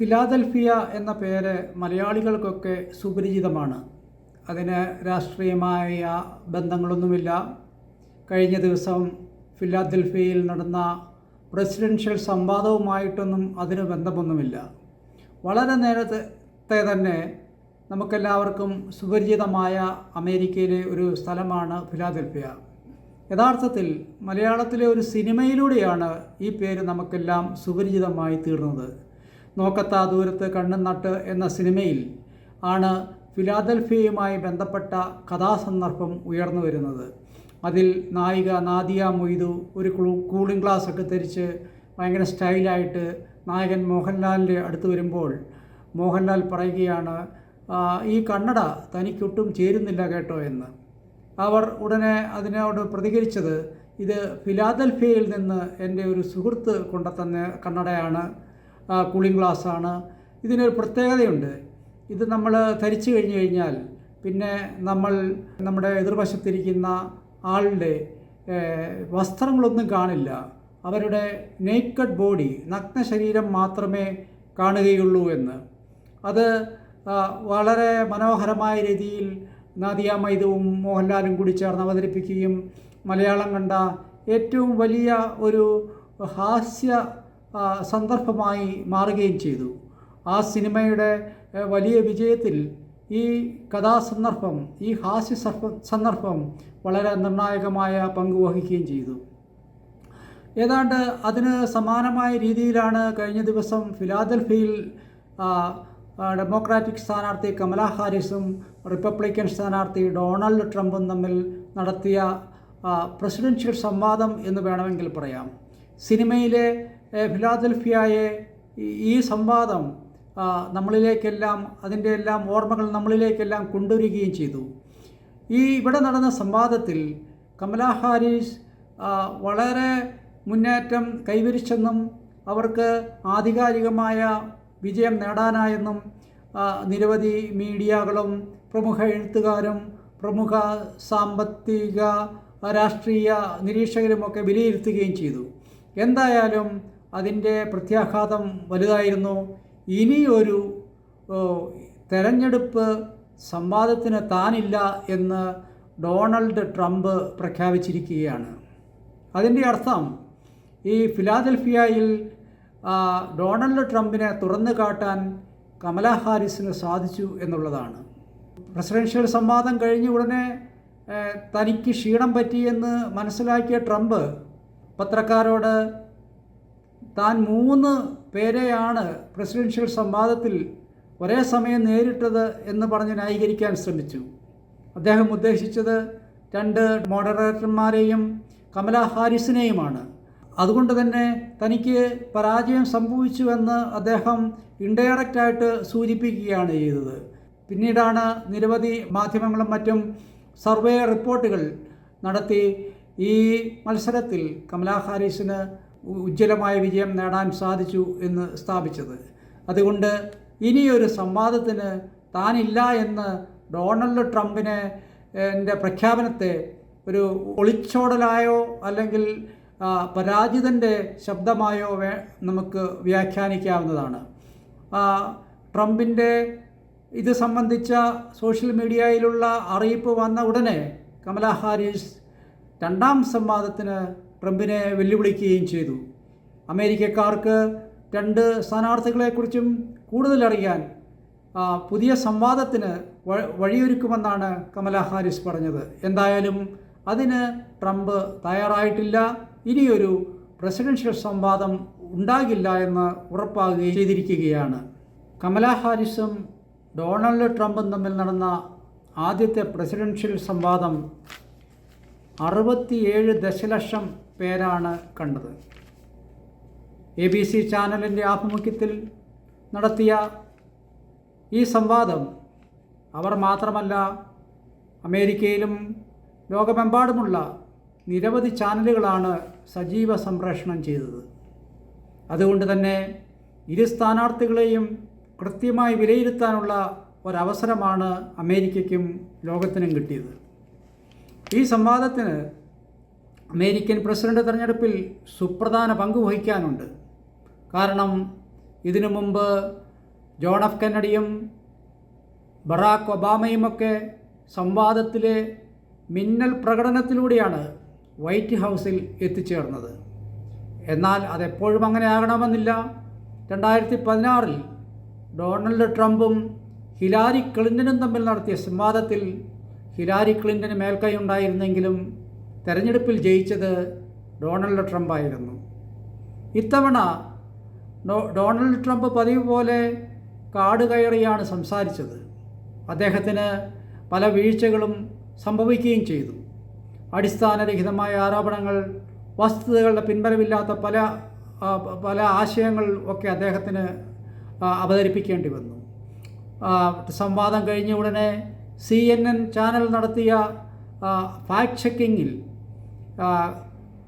ഫിലാദൽഫിയ എന്ന പേര് മലയാളികൾക്കൊക്കെ സുപരിചിതമാണ്. അതിന് രാഷ്ട്രീയമായ ബന്ധങ്ങളൊന്നുമില്ല. കഴിഞ്ഞ ദിവസം ഫിലാദൽഫിയയിൽ നടന്ന പ്രസിഡൻഷ്യൽ സംവാദവുമായിട്ടൊന്നും അതിന് ബന്ധമൊന്നുമില്ല. വളരെ നേരത്തെ തന്നെ നമുക്കെല്ലാവർക്കും സുപരിചിതമായ അമേരിക്കയിലെ ഒരു സ്ഥലമാണ് ഫിലാദൽഫിയ. യഥാർത്ഥത്തിൽ മലയാളത്തിലെ ഒരു സിനിമയിലൂടെയാണ് ഈ പേര് നമുക്കെല്ലാം സുപരിചിതമായി തീർന്നത്. നോക്കത്താ ദൂരത്ത് കണ്ണും നട്ട് എന്ന സിനിമയിൽ ആണ് ഫിലാദൽഫിയയുമായി ബന്ധപ്പെട്ട കഥാസന്ദർഭം ഉയർന്നു വരുന്നത്. അതിൽ നായിക നാദിയ മൊയ്തു ഒരു കൂളിംഗ് ഗ്ലാസ് ഒക്കെ ധരിച്ച് ഭയങ്കര സ്റ്റൈലായിട്ട് നായകൻ മോഹൻലാലിന്റെ അടുത്ത് വരുമ്പോൾ മോഹൻലാൽ പറയുകയാണ് ഈ കണ്ണട തനിക്കൊട്ടും ചേരുന്നില്ല കേട്ടോ എന്ന്. അവർ ഉടനെ അതിനോട് പ്രതികരിച്ചത് ഇത് ഫിലാദൽഫിയയിൽ നിന്ന് എന്റെ ഒരു സുഹൃത്ത് കൊണ്ടുതന്ന കണ്ണടയാണ്. കൂളിംഗ് ഗ്ലാസ്സാണ് ഇതിനൊരു പ്രത്യേകതയുണ്ട്. ഇത് നമ്മൾ ധരിച്ചു കഴിഞ്ഞു കഴിഞ്ഞാൽ പിന്നെ നമ്മൾ നമ്മുടെ എതിർവശത്തിരിക്കുന്ന ആളുടെ വസ്ത്രങ്ങളൊന്നും കാണില്ല. അവരുടെ നെയ്ക്കഡ് ബോഡി നഗ്ന ശരീരം മാത്രമേ കാണുകയുള്ളൂ എന്ന്. അത് വളരെ മനോഹരമായ രീതിയിൽ നാദിയ മൈദവും മോഹൻലാലും കൂടി ചേർന്ന് അവതരിപ്പിക്കുകയും മലയാളം കണ്ട ഏറ്റവും വലിയ ഒരു ഹാസ്യ സന്ദർഭമായി മാറുകയും ചെയ്തു. ആ സിനിമയുടെ വലിയ വിജയത്തിൽ ഈ കഥാസന്ദർഭം ഈ ഹാസ്യ സന്ദർഭം വളരെ നിർണായകമായ പങ്ക് വഹിക്കുകയും ചെയ്തു. ഏതാണ്ട് അതിന് സമാനമായ രീതിയിലാണ് കഴിഞ്ഞ ദിവസം ആ, ഡെമോക്രാറ്റിക് സ്ഥാനാർത്ഥി കമലാ ഹാരിസും റിപ്പബ്ലിക്കൻ സ്ഥാനാർത്ഥി ഡൊണാൾഡ് ട്രംപും തമ്മിൽ നടത്തിയ പ്രസിഡൻഷ്യൽ സംവാദം എന്ന് വേണമെങ്കിൽ പറയാം. സിനിമയിലെ ഫിലാദൽഫിയയെ ഈ- സംവാദം നമ്മളിലേക്കെല്ലാം അതിന്റെ എല്ലാം ഓർമ്മകൾ നമ്മളിലേക്കെല്ലാം കൊണ്ടുവരികയും ചെയ്തു. ഈ ഇവിടെ നടന്ന സംവാദത്തിൽ കമല ഹാരിസ് വളരെ മുന്നേറ്റം കൈവരിച്ചെന്നും അവർക്ക് ആധികാരികമായ വിജയം നേടാനായെന്നും നിരവധി മീഡിയകളും പ്രമുഖ എഴുത്തുകാരും പ്രമുഖ സാമ്പത്തിക രാഷ്ട്രീയ നിരീക്ഷകരുമൊക്കെ വിലയിരുത്തുകയും ചെയ്തു. എന്തായാലും അതിന്റെ പ്രത്യാഘാതം വലുതായിരുന്നു. ഇനിയൊരു തെരഞ്ഞെടുപ്പ് സംവാദത്തിന് താനില്ല എന്ന് ഡൊണാൾഡ് ട്രംപ് പ്രഖ്യാപിച്ചിരിക്കുകയാണ്. അതിന്റെ അർത്ഥം ഈ ഫിലാദൽഫിയയിൽ ഡൊണാൾഡ് ട്രംപിനെ തുറന്നു കാട്ടാൻ കമലാ ഹാരിസിന് സാധിച്ചു എന്നുള്ളതാണ്. പ്രസിഡൻഷ്യൽ സംവാദം കഴിഞ്ഞ ഉടനെ തനിക്ക് ക്ഷീണം പറ്റിയെന്ന് മനസ്സിലാക്കിയ ട്രംപ് പത്രക്കാരോട് താൻ മൂന്ന് പേരെയാണ് പ്രസിഡൻഷ്യൽ സംവാദത്തിൽ ഒരേ സമയം നേരിട്ടത് എന്ന് പറഞ്ഞ് ന്യായീകരിക്കാൻ ശ്രമിച്ചു. അദ്ദേഹം ഉദ്ദേശിച്ചത് രണ്ട് മോഡറേറ്റർമാരെയും കമല ഹാരിസിനെയുമാണ്. അതുകൊണ്ട് തന്നെ തനിക്ക് പരാജയം സംഭവിച്ചുവെന്ന് അദ്ദേഹം ഇൻഡയറക്റ്റായിട്ട് സൂചിപ്പിക്കുകയാണ് ചെയ്തത്. പിന്നീടാണ് നിരവധി മാധ്യമങ്ങളും മറ്റും സർവേ റിപ്പോർട്ടുകൾ നടത്തി ഈ മത്സരത്തിൽ കമലാ ഹാരിസിന് ഉജ്ജ്വലമായ വിജയം നേടാൻ സാധിച്ചു എന്ന് സ്ഥാപിച്ചത്. അതുകൊണ്ട് ഇനിയൊരു സംവാദത്തിന് താനില്ല എന്ന് ഡൊണാൾഡ് ട്രംപിനെ എന്റെ പ്രഖ്യാപനത്തെ ഒരു ഒളിച്ചോടലായോ അല്ലെങ്കിൽ പരാജിതന്റെ ശബ്ദമായോ വേ നമുക്ക് വ്യാഖ്യാനിക്കാവുന്നതാണ്. ട്രംപിന്റെ ഇത് സംബന്ധിച്ച സോഷ്യൽ മീഡിയയിലുള്ള അറിയിപ്പ് വന്ന ഉടനെ കമലാ ഹാരിസ് രണ്ടാം സംവാദത്തിന് ട്രംപിനെ വെല്ലുവിളിക്കുകയും ചെയ്തു. അമേരിക്കക്കാർക്ക് രണ്ട് സ്ഥാനാർത്ഥികളെക്കുറിച്ചും കൂടുതൽ അറിയാൻ പുതിയ സംവാദത്തിന് വഴിയൊരുക്കുമെന്നാണ് കമലാ ഹാരിസ് പറഞ്ഞത്. എന്തായാലും അതിന് ട്രംപ് തയ്യാറായിട്ടില്ല. ഇനിയൊരു പ്രസിഡൻഷ്യൽ സംവാദം ഉണ്ടാകില്ല എന്ന് ഉറപ്പാകുകയും ചെയ്തിരിക്കുകയാണ്. കമല ഹാരിസും ഡൊണാൾഡ് ട്രംപും തമ്മിൽ നടന്ന ആദ്യത്തെ പ്രസിഡൻഷ്യൽ സംവാദം അറുപത്തിയേഴ് ദശലക്ഷം പേരാണ് കണ്ടത്. എ ബി സി ചാനലിന്റെ ആഭിമുഖ്യത്തിൽ നടത്തിയ ഈ സംവാദം അവർ മാത്രമല്ല അമേരിക്കയിലും ലോകമെമ്പാടുമുള്ള നിരവധി ചാനലുകളാണ് സജീവ സംപ്രേഷണം ചെയ്തത്. അതുകൊണ്ട് തന്നെ ഇരു സ്ഥാനാർത്ഥികളെയും കൃത്യമായി വിലയിരുത്താനുള്ള ഒരവസരമാണ് അമേരിക്കയ്ക്കും ലോകത്തിനും കിട്ടിയത്. ഈ സംവാദത്തിന് അമേരിക്കൻ പ്രസിഡന്റ് തെരഞ്ഞെടുപ്പിൽ സുപ്രധാന പങ്ക് വഹിക്കാനുണ്ട്. കാരണം ഇതിനു മുമ്പ് ജോൺ എഫ് കെന്നഡിയും ബറാക്ക് ഒബാമയുമൊക്കെ സംവാദത്തിലെ മിന്നൽ പ്രകടനത്തിലൂടെയാണ് വൈറ്റ് ഹൗസിൽ എത്തിച്ചേർന്നത്. എന്നാൽ അതെപ്പോഴും അങ്ങനെ ആകണമെന്നില്ല. രണ്ടായിരത്തി പതിനാറിൽ ഡൊണാൾഡ് ട്രംപും ഹിലാരി ക്ലിന്റനും തമ്മിൽ നടത്തിയ സംവാദത്തിൽ ഹിലാരി ക്ലിന്റന് മേൽക്കൈ ഉണ്ടായിരുന്നെങ്കിലും തെരഞ്ഞെടുപ്പിൽ ജയിച്ചത് ഡൊണാൾഡ് ട്രംപായിരുന്നു. ഇത്തവണ ഡോ- ഡൊണാൾഡ് ട്രംപ് പതിവ് പോലെ കാട് കയറിയാണ് സംസാരിച്ചത്. അദ്ദേഹത്തിന് പല വീഴ്ചകളും സംഭവിക്കുകയും ചെയ്തു. അടിസ്ഥാനരഹിതമായ ആരോപണങ്ങൾ വസ്തുതകളുടെ പിൻബലമില്ലാത്ത പല പല ആശയങ്ങൾ ഒക്കെ അദ്ദേഹത്തിന് അവതരിപ്പിക്കേണ്ടി വന്നു. സംവാദം കഴിഞ്ഞ ഉടനെ സി എൻ എൻ ചാനൽ നടത്തിയ ഫാക്ട് ചെക്കിങ്ങിൽ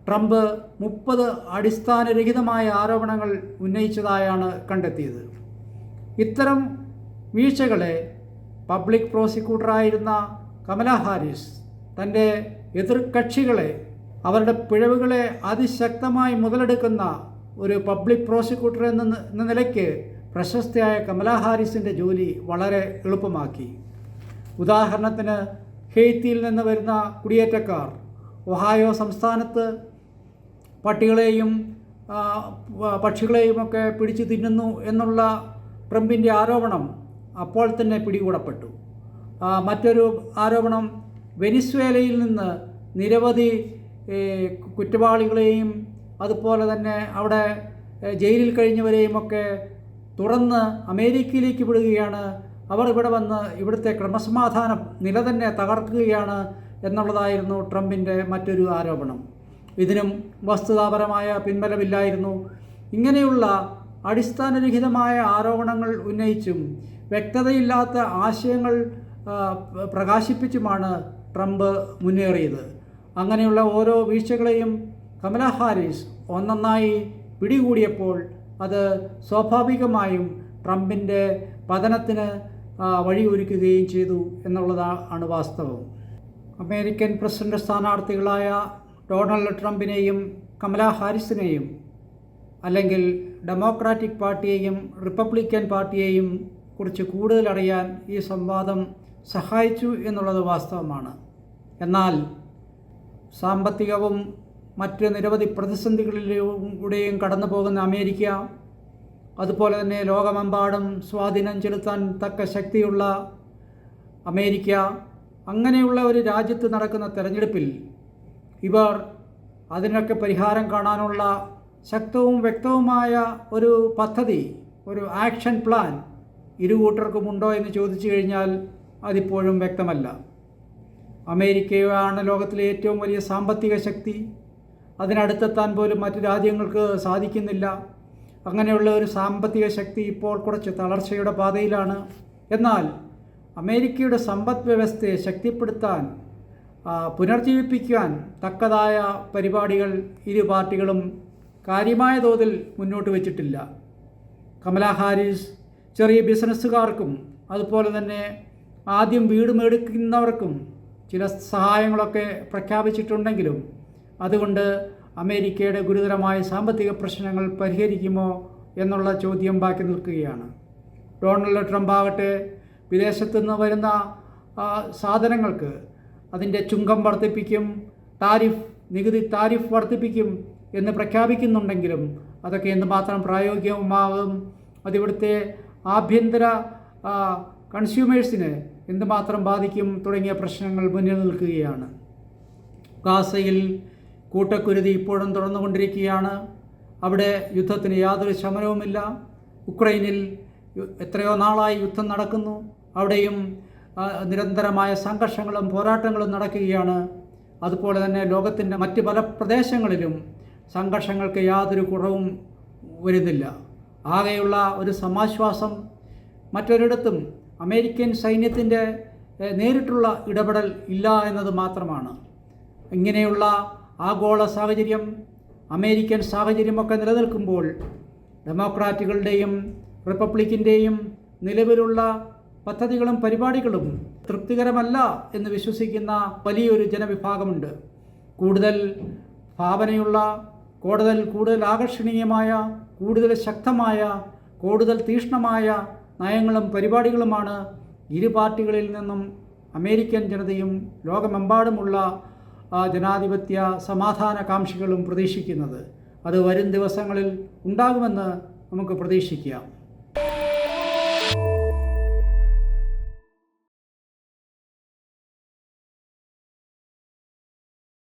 ട്രംപ് മുപ്പത് അടിസ്ഥാനരഹിതമായ ആരോപണങ്ങൾ ഉന്നയിച്ചതായാണ് കണ്ടെത്തിയത്. ഇത്തരം വീഴ്ചകളെ പബ്ലിക് പ്രോസിക്യൂട്ടറായിരുന്ന കമല ഹാരിസ് തന്റെ എതിർകക്ഷികളെ അവരുടെ പിഴവുകളെ അതിശക്തമായി മുതലെടുക്കുന്ന ഒരു പബ്ലിക് പ്രോസിക്യൂട്ടർ എന്ന നിലയ്ക്ക് പ്രശസ്തയായ കമല ഹാരിസിന്റെ ജോലി വളരെ എളുപ്പമാക്കി. ഉദാഹരണത്തിന് ഹെയ്ത്തിയിൽ നിന്ന് വരുന്ന കുടിയേറ്റക്കാർ ഒഹായോ സംസ്ഥാനത്ത് പട്ടികളെയും പക്ഷികളെയുമൊക്കെ പിടിച്ചു തിന്നുന്നു എന്നുള്ള ട്രംപിന്റെ ആരോപണം അപ്പോൾ തന്നെ പിടികൂടപ്പെട്ടു. മറ്റൊരു ആരോപണം വെനിസ്വേലയിൽ നിന്ന് നിരവധി കുറ്റവാളികളെയും അതുപോലെ തന്നെ അവിടെ ജയിലിൽ കഴിഞ്ഞവരെയും ഒക്കെ തുറന്ന് അമേരിക്കയിലേക്ക് വിടുകയാണ് അവർ ഇവിടെ വന്ന് ഇവിടുത്തെ ക്രമസമാധാനം നില തന്നെ തകർക്കുകയാണ് എന്നുള്ളതായിരുന്നു ട്രംപിന്റെ മറ്റൊരു ആരോപണം. ഇതിനും വസ്തുതാപരമായ പിൻബലമില്ലായിരുന്നു. ഇങ്ങനെയുള്ള അടിസ്ഥാനരഹിതമായ ആരോപണങ്ങൾ ഉന്നയിച്ചും വ്യക്തതയില്ലാത്ത ആശയങ്ങൾ പ്രകാശിപ്പിച്ചുമാണ് ട്രംപ് മുന്നേറിയത്. അങ്ങനെയുള്ള ഓരോ വീഴ്ചകളെയും കമല ഹാരിസ് ഒന്നൊന്നായി പിടികൂടിയപ്പോൾ അത് സ്വാഭാവികമായും ട്രംപിന്റെ പതനത്തിന് വഴിയൊരുക്കുകയും ചെയ്തു എന്നുള്ളതാണ് വാസ്തവം. അമേരിക്കൻ പ്രസിഡന്റ് സ്ഥാനാർത്ഥികളായ ഡൊണാൾഡ് ട്രംപിനെയും കമല ഹാരിസിനെയും അല്ലെങ്കിൽ ഡെമോക്രാറ്റിക് പാർട്ടിയെയും റിപ്പബ്ലിക്കൻ പാർട്ടിയെയും കുറിച്ച് കൂടുതൽ അറിയാൻ ഈ സംവാദം സഹായിച്ചു എന്നുള്ളത് വാസ്തവമാണ്. എന്നാൽ സാമ്പത്തികവും മറ്റ് നിരവധി പ്രതിസന്ധികളിലൂടെയും കടന്നു പോകുന്ന അമേരിക്ക അതുപോലെ തന്നെ ലോകമെമ്പാടും സ്വാധീനം ചെലുത്താൻ തക്ക ശക്തിയുള്ള അമേരിക്ക അങ്ങനെയുള്ള ഒരു രാജ്യത്ത് നടക്കുന്ന തെരഞ്ഞെടുപ്പിൽ ഇവർ അതിനൊക്കെ പരിഹാരം കാണാനുള്ള ശക്തവും വ്യക്തവുമായ ഒരു പദ്ധതി ഒരു ആക്ഷൻ പ്ലാൻ ഇരു കൂട്ടർക്കുമുണ്ടോ എന്ന് ചോദിച്ചു കഴിഞ്ഞാൽ അതിപ്പോഴും വ്യക്തമല്ല. അമേരിക്കയാണ് ലോകത്തിലെ ഏറ്റവും വലിയ സാമ്പത്തിക ശക്തി. അതിനടുത്തെത്താൻ പോലും മറ്റു രാജ്യങ്ങൾക്ക് സാധിക്കുന്നില്ല. അങ്ങനെയുള്ള ഒരു സാമ്പത്തിക ശക്തി ഇപ്പോൾ കുറച്ച് തളർച്ചയുടെ പാതയിലാണ്. എന്നാൽ അമേരിക്കയുടെ സമ്പദ് വ്യവസ്ഥയെ ശക്തിപ്പെടുത്താൻ പുനർജീവിപ്പിക്കാൻ തക്കതായ പരിപാടികൾ ഇരു പാർട്ടികളും കാര്യമായ തോതിൽ മുന്നോട്ട് വച്ചിട്ടില്ല. കമലാ ഹാരിസ് ചെറിയ ബിസിനസ്സുകാർക്കും അതുപോലെ തന്നെ ആദ്യം വീട് മേടിക്കുന്നവർക്കും ചില സഹായങ്ങളൊക്കെ പ്രഖ്യാപിച്ചിട്ടുണ്ടെങ്കിലും അതുകൊണ്ട് അമേരിക്കയുടെ ഗുരുതരമായ സാമ്പത്തിക പ്രശ്നങ്ങൾ പരിഹരിക്കുമോ എന്നുള്ള ചോദ്യം ബാക്കി നിൽക്കുകയാണ്. ഡൊണാൾഡ് ട്രംപ് ആകട്ടെ വിദേശത്തു നിന്ന് വരുന്ന സാധനങ്ങൾക്ക് അതിന്റെ ചുങ്കം വർദ്ധിപ്പിക്കും താരിഫ് നികുതി താരിഫ് വർദ്ധിപ്പിക്കും എന്ന് പ്രഖ്യാപിക്കുന്നുണ്ടെങ്കിലും അതൊക്കെ എന്തുമാത്രം പ്രായോഗികമാകും അതിവിടുത്തെ ആഭ്യന്തര കൺസ്യൂമേഴ്സിനെ എന്തുമാത്രം ബാധിക്കും തുടങ്ങിയ പ്രശ്നങ്ങൾ മുന്നിൽ നിൽക്കുകയാണ്. ഗാസയിൽ കൂട്ടക്കുരുതി ഇപ്പോഴും തുടർന്നുകൊണ്ടിരിക്കുകയാണ്. അവിടെ യുദ്ധത്തിന് യാതൊരു ശമനവുമില്ല. ഉക്രൈനിൽ എത്രയോ നാളായി യുദ്ധം നടക്കുന്നു. അവിടെയും നിരന്തരമായ സംഘർഷങ്ങളും പോരാട്ടങ്ങളും നടക്കുകയാണ്. അതുപോലെ തന്നെ ലോകത്തിന്റെ മറ്റ് പല പ്രദേശങ്ങളിലും സംഘർഷങ്ങൾക്ക് യാതൊരു കുറവും വരുന്നില്ല. ആകെയുള്ള ഒരു സമാശ്വാസം. മറ്റൊരിടത്തും അമേരിക്കൻ സൈന്യത്തിന്റെ നേരിട്ടുള്ള ഇടപെടൽ ഇല്ല എന്നത് മാത്രമാണ്. ഇങ്ങനെയുള്ള ആഗോള സാഹചര്യം അമേരിക്കൻ സാഹചര്യമൊക്കെ നിലനിൽക്കുമ്പോൾ ഡെമോക്രാറ്റുകളുടെയും റിപ്പബ്ലിക്കിന്റെയും നിലവിലുള്ള പദ്ധതികളും പരിപാടികളും തൃപ്തികരമല്ല എന്ന് വിശ്വസിക്കുന്ന വലിയൊരു ജനവിഭാഗമുണ്ട്. കൂടുതൽ ഭാവനയുള്ള കൂടുതൽ കൂടുതൽ ആകർഷണീയമായ കൂടുതൽ ശക്തമായ കൂടുതൽ തീഷ്ണമായ നയങ്ങളും പരിപാടികളുമാണ് ഇരു പാർട്ടികളിൽ നിന്നും അമേരിക്കൻ ജനതയും ലോകമെമ്പാടുമുള്ള ജനാധിപത്യ സമാധാനകാംക്ഷികളും പ്രതീക്ഷിക്കുന്നത്. അത് വരും ദിവസങ്ങളിൽ ഉണ്ടാകുമെന്ന് നമുക്ക് പ്രതീക്ഷിക്കാം.